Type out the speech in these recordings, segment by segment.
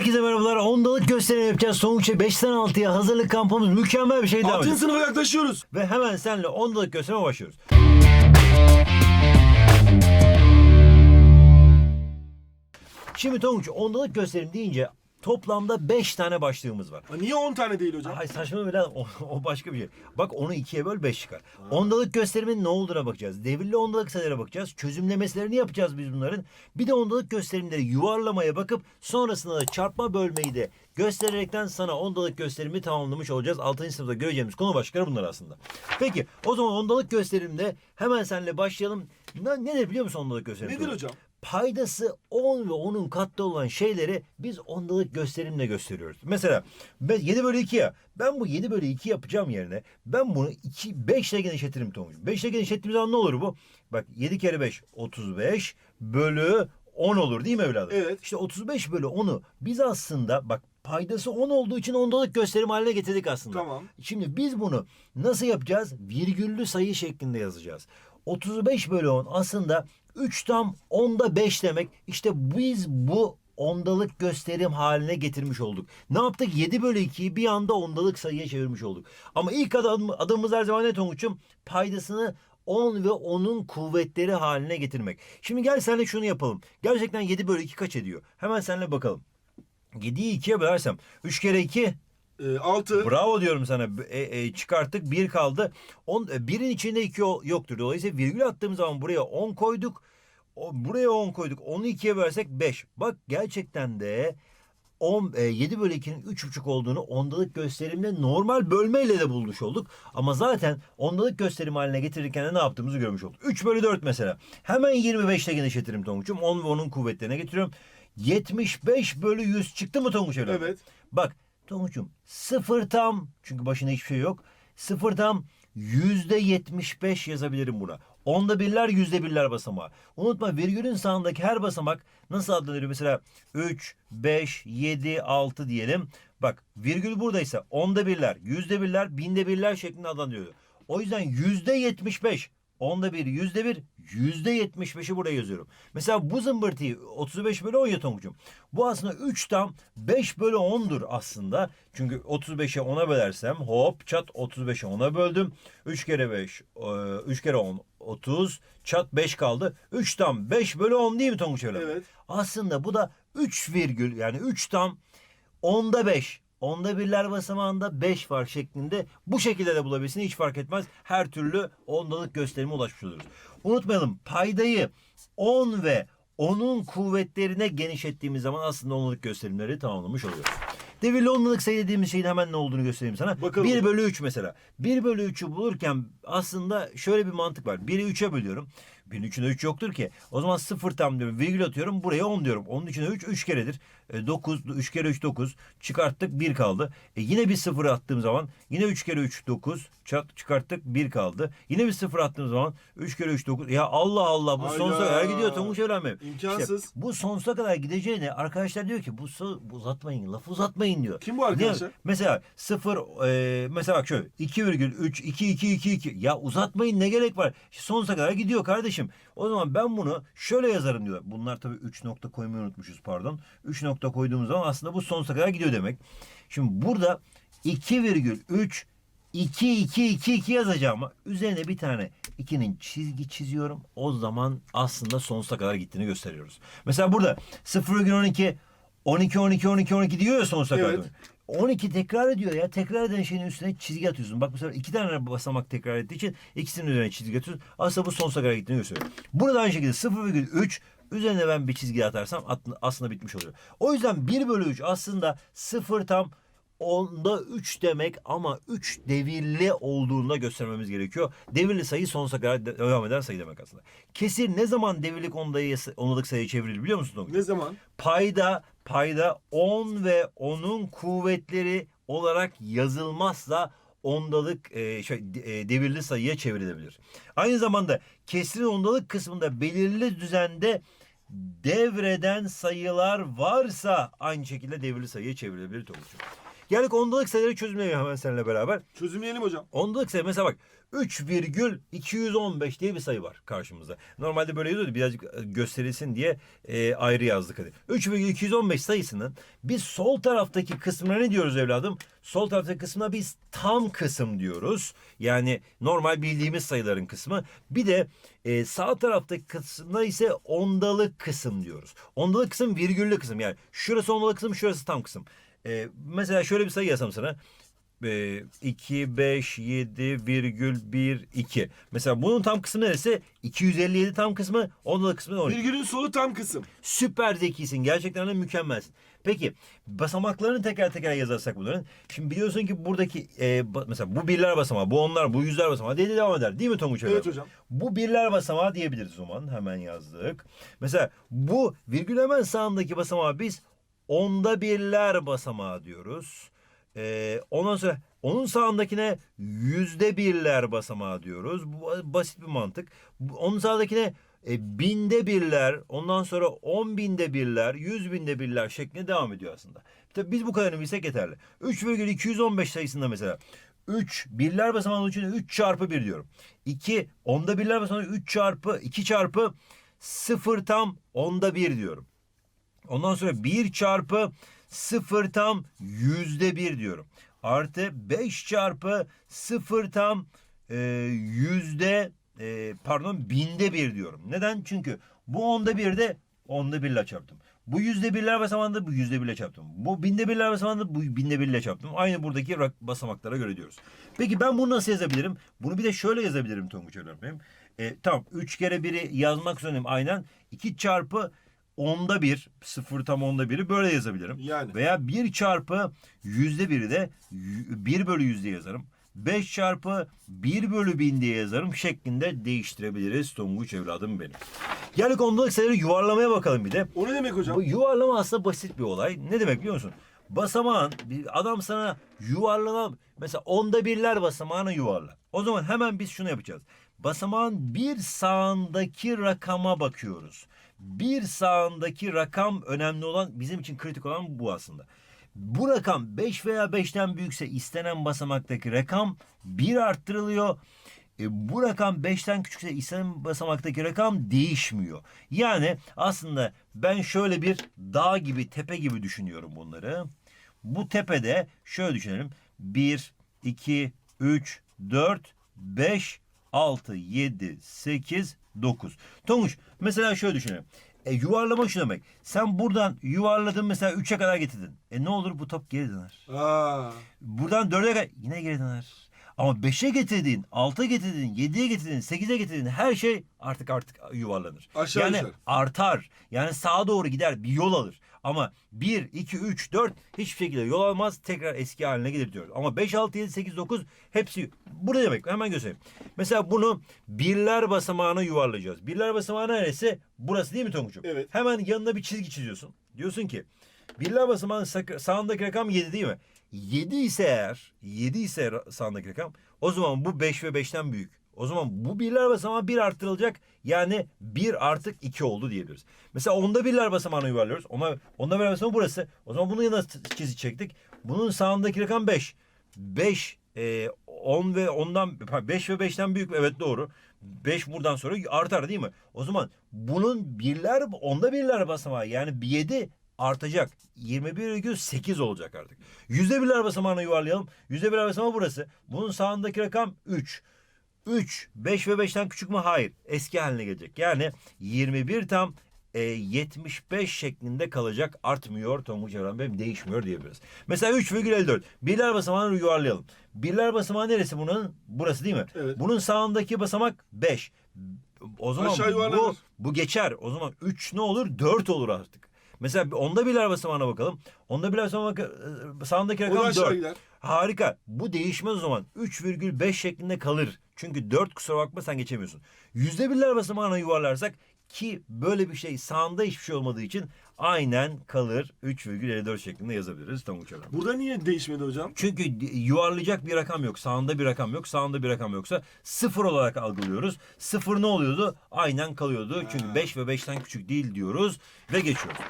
Herkese merhabalar. Ondalık gösterimi yapacağız. Sonuçta 5'ten 6'ya hazırlık kampımız mükemmel bir şey devam Altın ediyor. sınıfa yaklaşıyoruz. Ve hemen seninle ondalık gösterime başlıyoruz. Şimdi Tonguç ondalık gösterim deyince toplamda 5 tane başlığımız var. Ha, niye 10 tane değil hocam? Hay saçma bile o, o başka bir şey. Bak onu ikiye böl 5 çıkar. Ondalık gösterimin ne olduğuna bakacağız. Devirli ondalık sayılara bakacağız. Çözümlemeslerini yapacağız biz bunların. Bir de ondalık gösterimleri yuvarlamaya bakıp sonrasında da çarpma bölmeyi de göstererekten sana ondalık gösterimi tamamlamış olacağız. 6. sınıfta göreceğimiz konu başlıkları bunlar aslında. Peki o zaman ondalık gösterimde hemen seninle başlayalım. Ne, nedir biliyor musun ondalık gösterim? Nedir hocam? Paydası 10 ve onun katlı olan şeyleri biz ondalık gösterimle gösteriyoruz. Mesela ben 7 bölü 2 ya. Ben bu 7 bölü 2 yapacağım yerine ben bunu 2, 5 ile genişletirim Tonguç. 5 ile genişlettiğimiz zaman ne olur bu? Bak 7 kere 5 35 bölü 10 olur değil mi evladım? Evet. İşte 35 bölü 10'u biz aslında bak paydası 10 olduğu için ondalık gösterim haline getirdik aslında. Tamam. Şimdi biz bunu nasıl yapacağız? Virgüllü sayı şeklinde yazacağız. 35 bölü 10 aslında 3 tam 10'da 5 demek. İşte biz bu ondalık gösterim haline getirmiş olduk. Ne yaptık? 7 bölü 2'yi bir anda ondalık sayıya çevirmiş olduk. Ama ilk adım, adımımız her zaman ne Tonguç'um? Paydasını 10 ve onun kuvvetleri haline getirmek. Şimdi gel seninle şunu yapalım. Gerçekten 7 bölü 2 kaç ediyor? Hemen seninle bakalım. 7'yi 2'ye bölersem 3 kere 2 6. Bravo diyorum sana. E, e, çıkarttık. Bir kaldı. On, e, birin içinde iki o- yoktur. Dolayısıyla virgül attığımız zaman buraya 10 koyduk. O, buraya 10 koyduk. Onu ikiye bölersek 5. Bak gerçekten de 10, e, 7 bölü 2'nin 3,5 olduğunu ondalık gösterimle normal bölmeyle de bulmuş olduk. Ama zaten ondalık gösterim haline getirirken de ne yaptığımızı görmüş olduk. 3 bölü 4 mesela. Hemen 25 ile genişletirim Tonguç'um. 10 ve onun kuvvetlerine getiriyorum. 75 bölü 100 çıktı mı Tonguç evladım? Evet. Bak Tonguç'um sıfır tam çünkü başında hiçbir şey yok. Sıfır tam yüzde yetmiş beş yazabilirim buna. Onda birler yüzde birler basamağı. Unutma virgülün sağındaki her basamak nasıl adlanıyor? Mesela 3, 5, 7, 6 diyelim. Bak virgül buradaysa onda birler, yüzde birler, binde birler şeklinde adlanıyor. O yüzden yüzde yetmiş beş. Onda bir, yüzde bir, yüzde yetmiş beşi buraya yazıyorum. Mesela bu zımbırtıyı 35 bölü 10 ya Tonguç'um. Bu aslında 3 tam 5 bölü 10'dur aslında. Çünkü 35'e 10'a bölersem hop çat 35'e 10'a böldüm. 3 kere 5, 3 kere 10, 30. Çat 5 kaldı. 3 tam 5 bölü 10 değil mi Tonguç? Evet. Aslında bu da 3 virgül yani 3 tam onda 5. Onda birler basamağında 5 var şeklinde. Bu şekilde de bulabilirsin. Hiç fark etmez. Her türlü ondalık gösterime ulaşmış oluruz. Unutmayalım paydayı 10 ve onun kuvvetlerine genişlettiğimiz zaman aslında ondalık gösterimleri tamamlamış oluyoruz. Devirli ondalık sayı dediğimiz şeyin hemen ne olduğunu göstereyim sana. Bakalım. 1 bölü 3 mesela. 1 bölü 3'ü bulurken aslında şöyle bir mantık var. 1'i 3'e bölüyorum. 1'in içinde 3 yoktur ki. O zaman 0 tam diyorum. Virgül atıyorum. Buraya 10 diyorum. Onun içinde 3 3 keredir. E, 9 3 kere 3 9. Çıkarttık 1 kaldı. E, yine bir 0 attığım zaman yine 3 kere 3 9. Çak, çıkarttık 1 kaldı. Yine bir 0 attığım zaman 3 kere 3 9. Ya Allah Allah bu Hayda. sonsuza kadar gidiyor Tonguç Evren İmkansız. İşte bu sonsuza kadar gideceğine arkadaşlar diyor ki bu, bu uzatmayın lafı uzatmayın diyor. Kim bu arkadaşlar? Mesela 0 e, mesela bak şöyle 2,3 2 2 2 2 ya uzatmayın ne gerek var? İşte sonsuza kadar gidiyor kardeşim. O zaman ben bunu şöyle yazarım diyor. Bunlar tabii 3 nokta koymayı unutmuşuz pardon. 3 nokta koyduğumuz zaman aslında bu sonsuza kadar gidiyor demek. Şimdi burada 2,3 2 2 2 2 yazacağım üzerine bir tane 2'nin çizgi çiziyorum. O zaman aslında sonsuza kadar gittiğini gösteriyoruz. Mesela burada 0,12 12 12 12 12 diyor ya sonsuza kadar. Evet. 12 tekrar ediyor ya. Tekrar eden şeyin üstüne çizgi atıyorsun. Bak bu sefer iki tane basamak tekrar ettiği için ikisinin üzerine çizgi atıyorsun. Aslında bu sonsuza kadar gittiğini gösteriyor. Burada aynı şekilde 0,3 üzerine ben bir çizgi atarsam at- aslında bitmiş oluyor. O yüzden 1 bölü 3 aslında 0 tam onda 3 demek ama 3 devirli olduğunda göstermemiz gerekiyor. Devirli sayı sonsuza kadar de- devam eden sayı demek aslında. Kesir ne zaman devirlik ondayı, ondalık sayıya çevrilir biliyor musun? Tonguç? Ne zaman? payda payda 10 ve onun kuvvetleri olarak yazılmazsa ondalık e, şey, e, devirli sayıya çevrilebilir. Aynı zamanda kesrin ondalık kısmında belirli düzende devreden sayılar varsa aynı şekilde devirli sayıya çevrilebilir Tonguç'um. Geldik ondalık sayıları çözümleyelim hemen seninle beraber. Çözümleyelim hocam. Ondalık sayı mesela bak 3,215 diye bir sayı var karşımızda. Normalde böyle yazıyordu birazcık e, gösterilsin diye e, ayrı yazdık hadi. 3,215 sayısının biz sol taraftaki kısmına ne diyoruz evladım? Sol taraftaki kısmına biz tam kısım diyoruz. Yani normal bildiğimiz sayıların kısmı. Bir de e, sağ taraftaki kısmına ise ondalık kısım diyoruz. Ondalık kısım virgüllü kısım yani şurası ondalık kısım şurası tam kısım. E, mesela şöyle bir sayı yazsam sana. E, 2, 5, 7, virgül 1, 2. Mesela bunun tam kısmı neresi? 257 tam kısmı, ondalık kısmı 12. Virgülün solu tam kısım. Süper zekisin. Gerçekten de mükemmelsin. Peki basamaklarını teker teker yazarsak bunların. Şimdi biliyorsun ki buradaki e, ba- mesela bu birler basamağı, bu onlar, bu yüzler basamağı diye de devam eder. Değil mi Tonguç Evet hocam. Bu birler basamağı diyebiliriz o zaman. Hemen yazdık. Mesela bu virgül hemen sağındaki basamağı biz onda birler basamağı diyoruz. Ee, ondan sonra onun sağındakine yüzde birler basamağı diyoruz. Bu basit bir mantık. Onun sağındakine e, binde birler, ondan sonra on binde birler, yüz binde birler şeklinde devam ediyor aslında. Tabii biz bu kadarını bilsek yeterli. 3,215 sayısında mesela 3 birler basamağı için 3 çarpı 1 diyorum. 2 onda birler basamağı 3 çarpı 2 çarpı 0 tam onda 1 diyorum. Ondan sonra 1 çarpı 0 tam yüzde 1 diyorum. Artı 5 çarpı 0 tam e, yüzde e, pardon binde 1 diyorum. Neden? Çünkü bu onda 1'de onda 1 ile çarptım. Bu yüzde birler basamağında bu yüzde birle çarptım. Bu binde birler basamağında bu binde birle çarptım. Aynı buradaki basamaklara göre diyoruz. Peki ben bunu nasıl yazabilirim? Bunu bir de şöyle yazabilirim Tonguç öğretmenim. E, tamam 3 kere 1'i yazmak zorundayım aynen. 2 çarpı onda bir, sıfır tam onda biri böyle yazabilirim. Yani. Veya 1 çarpı yüzde biri de 1 bölü yüzde yazarım. 5 çarpı 1 bölü 1000 diye yazarım şeklinde değiştirebiliriz Tonguç evladım benim. Geldik ondalık sayıları yuvarlamaya bakalım bir de. O ne demek hocam? Bu yuvarlama aslında basit bir olay. Ne demek biliyor musun? Basamağın bir adam sana yuvarlama mesela onda birler basamağını yuvarla. O zaman hemen biz şunu yapacağız. Basamağın bir sağındaki rakama bakıyoruz. Bir sağındaki rakam önemli olan bizim için kritik olan bu aslında. Bu rakam 5 veya 5'ten büyükse istenen basamaktaki rakam 1 arttırılıyor. E, bu rakam 5'ten küçükse istenen basamaktaki rakam değişmiyor. Yani aslında ben şöyle bir dağ gibi, tepe gibi düşünüyorum bunları. Bu tepede şöyle düşünelim. 1, 2, 3, 4, 5, 6, 7, 8, 9. Tonguç mesela şöyle düşünelim. E, yuvarlama şu demek. Sen buradan yuvarladın mesela 3'e kadar getirdin. E ne olur bu top geri döner. Aa, Buradan 4'e kadar yine geri döner. Ama 5'e getirdin, 6'a getirdin, 7'ye getirdin, 8'e getirdin her şey artık artık yuvarlanır. Aşağı yani yukarı. artar. Yani sağa doğru gider, bir yol alır. Ama 1, 2, 3, 4 hiçbir şekilde yol almaz. Tekrar eski haline gelir diyoruz. Ama 5, 6, 7, 8, 9 hepsi burada demek. Hemen göstereyim. Mesela bunu birler basamağına yuvarlayacağız. Birler basamağı neresi? Burası değil mi Tonguç'um? Evet. Hemen yanına bir çizgi çiziyorsun. Diyorsun ki birler basamağın sak- sağındaki rakam 7 değil mi? 7 ise eğer 7 ise sağındaki rakam o zaman bu 5 ve 5'ten büyük. O zaman bu birler basamağı 1 arttırılacak. Yani 1 artık 2 oldu diyebiliriz. Mesela onda birler basamağını yuvarlıyoruz. Ona, onda birler basamağı burası. O zaman bunun yanına t- çizik çektik. Bunun sağındaki rakam 5. 5 e, 10 ve ondan 5 ve 5'ten büyük. Evet doğru. 5 buradan sonra artar değil mi? O zaman bunun birler onda birler basamağı yani 7 artacak. 21,8 olacak artık. Yüzde birler basamağına yuvarlayalım. Yüzde birler basamağı burası. Bunun sağındaki rakam 3. 3, 5 ve 5'ten küçük mü? Hayır. Eski haline gelecek. Yani 21 tam e, 75 şeklinde kalacak. Artmıyor. Tonguç Evren benim değişmiyor diyebiliriz. Mesela 3,54. Birler basamağını yuvarlayalım. Birler basamağı neresi bunun? Burası değil mi? Evet. Bunun sağındaki basamak 5. O zaman Aşağı bu, bu geçer. O zaman 3 ne olur? 4 olur artık. Mesela onda birler basamağına bakalım. Onda birler basamak e, sağındaki rakam aşağı 4. Harika. Bu değişmez o zaman. 3,5 şeklinde kalır. Çünkü 4 kusura bakma sen geçemiyorsun. Yüzde birler basamağına yuvarlarsak ki böyle bir şey sağında hiçbir şey olmadığı için aynen kalır. 3,54 şeklinde yazabiliriz Tonguç Hocam. Burada niye değişmedi hocam? Çünkü yuvarlayacak bir rakam yok. Sağında bir rakam yok. Sağında bir rakam yoksa sıfır olarak algılıyoruz. Sıfır ne oluyordu? Aynen kalıyordu. Çünkü Ha. 5 ve 5'ten küçük değil diyoruz ve geçiyoruz.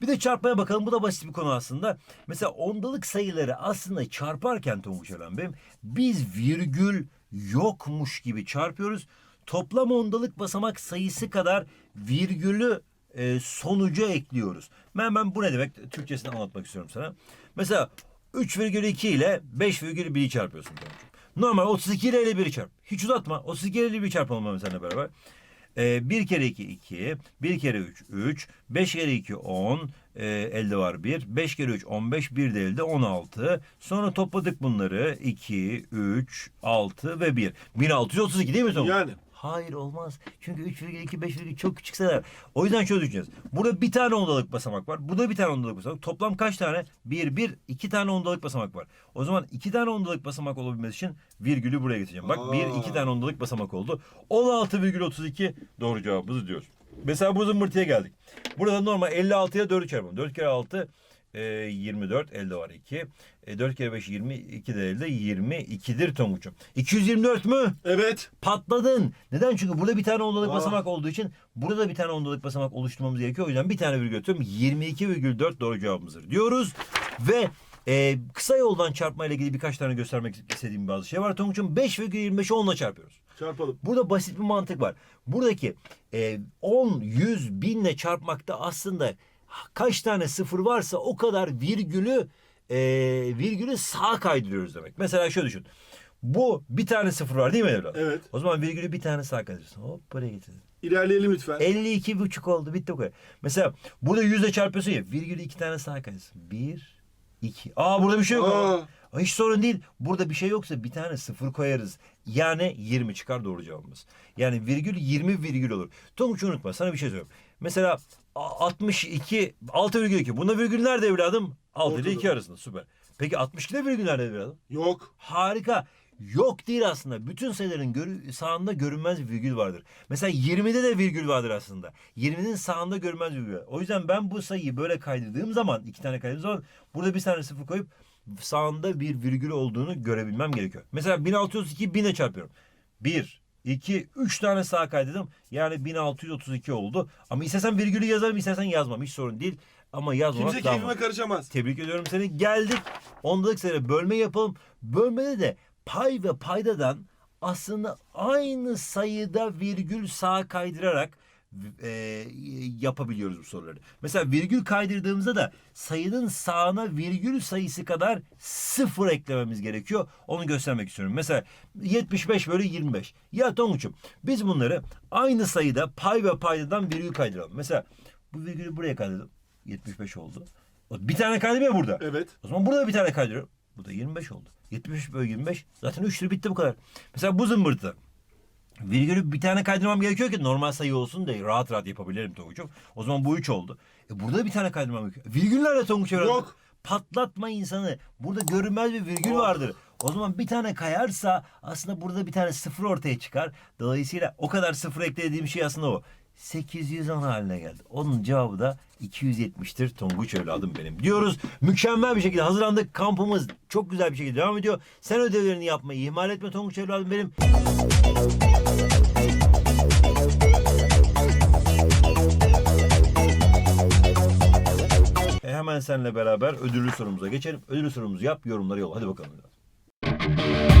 Bir de çarpmaya bakalım. Bu da basit bir konu aslında. Mesela ondalık sayıları aslında çarparken Tonguç Ölen benim biz virgül yokmuş gibi çarpıyoruz. Toplam ondalık basamak sayısı kadar virgülü e, sonuca ekliyoruz. Ben, ben bu ne demek? Türkçesini anlatmak istiyorum sana. Mesela 3,2 ile 5,1'i çarpıyorsun. Normal 32 ile 51'i çarp. Hiç uzatma. 32 ile 51'i çarpalım seninle beraber. Ee, 1 kere 2 2, 1 kere 3 3, 5 kere 2 10, e, elde var 1, 5 kere 3 15, 1 de elde 16. Sonra topladık bunları 2, 3, 6 ve 1. 1632 değil mi Tonguç? Yani. Hayır olmaz. Çünkü 3,2, 5,2 çok küçük sayılar. O yüzden şöyle düşüneceğiz. Burada bir tane ondalık basamak var. Burada bir tane ondalık basamak. Toplam kaç tane? 1, 1, 2 tane ondalık basamak var. O zaman 2 tane ondalık basamak olabilmesi için virgülü buraya getireceğim. Bak Aa. 1, 2 tane ondalık basamak oldu. 16,32 doğru cevabımızı diyoruz. Mesela bu zımbırtıya geldik. Burada normal 56'ya 4'ü çarpalım. 4 kere 6 e, 24 elde var 2. E, 4 kere 5 22 de elde 22'dir Tonguç'um. 224 mü? Evet. Patladın. Neden? Çünkü burada bir tane ondalık Aa. basamak olduğu için burada bir tane ondalık basamak oluşturmamız gerekiyor. O yüzden bir tane virgül atıyorum. 22,4 doğru cevabımızdır diyoruz. Ve e, kısa yoldan çarpma ile ilgili birkaç tane göstermek istediğim bazı şey var. Tonguç'um 5,25'i 10'la çarpıyoruz. Çarpalım. Burada basit bir mantık var. Buradaki e, 10, 100, binle çarpmakta aslında kaç tane sıfır varsa o kadar virgülü e, virgülü sağa kaydırıyoruz demek. Mesela şöyle düşün. Bu bir tane sıfır var değil mi evladım? Evet. O zaman virgülü bir tane sağa kaydırıyorsun. Hop buraya getirdin. İlerleyelim lütfen. 52 buçuk oldu bitti o kadar. Mesela burada yüzle çarpıyorsun ya virgülü iki tane sağa kaydırıyorsun. Bir, iki. Aa burada bir şey yok. ama. Aa. Hiç sorun değil. Burada bir şey yoksa bir tane sıfır koyarız. Yani 20 çıkar doğru cevabımız. Yani virgül 20 virgül olur. Tonguç unutma sana bir şey söyleyeyim. Mesela a- 62 6,2. Bunda virgül nerede evladım? 6 ile Ortada. 2 arasında süper. Peki 62'de virgül nerede evladım? Yok. Harika. Yok değil aslında. Bütün sayıların görü- sağında görünmez bir virgül vardır. Mesela 20'de de virgül vardır aslında. 20'nin sağında görünmez virgül. O yüzden ben bu sayıyı böyle kaydırdığım zaman, iki tane kaydırdığım zaman burada bir tane sıfır koyup sağında bir virgül olduğunu görebilmem gerekiyor. Mesela 1632 1000'e çarpıyorum. 1, 2, 3 tane sağa kaydırdım. Yani 1632 oldu. Ama istersen virgülü yazarım, istersen yazmam. Hiç sorun değil. Ama yazmamak Kimse daha keyfime karışamaz. Tebrik ediyorum seni. Geldik. Ondalık sayıları bölme yapalım. Bölmede de pay ve paydadan aslında aynı sayıda virgül sağa kaydırarak e, yapabiliyoruz bu soruları. Mesela virgül kaydırdığımızda da sayının sağına virgül sayısı kadar sıfır eklememiz gerekiyor. Onu göstermek istiyorum. Mesela 75 bölü 25. Ya Tonguç'um biz bunları aynı sayıda pay ve paydadan virgül kaydıralım. Mesela bu virgülü buraya kaydırdım. 75 oldu. Bir tane kaydırmıyor burada. Evet. O zaman burada bir tane kaydırıyorum. Bu da 25 oldu. 75 bölü 25. Zaten 3'lü bitti bu kadar. Mesela bu zımbırtı. Virgülü bir tane kaydırmam gerekiyor ki normal sayı olsun diye rahat rahat yapabilirim Tonguç'um. O zaman bu 3 oldu. E burada bir tane kaydırmam gerekiyor. Virgül nerede Tonguç öğrendi? Yok. Patlatma insanı. Burada görünmez bir virgül vardır. O zaman bir tane kayarsa aslında burada bir tane sıfır ortaya çıkar. Dolayısıyla o kadar sıfır eklediğim şey aslında o. 810 haline geldi. Onun cevabı da 270'tir Tonguç evladım benim diyoruz. Mükemmel bir şekilde hazırlandık. Kampımız çok güzel bir şekilde devam ediyor. Sen ödevlerini yapmayı ihmal etme Tonguç evladım benim. E hemen seninle beraber ödüllü sorumuza geçelim. Ödüllü sorumuzu yap, yorumları yolla. Hadi bakalım. evladım.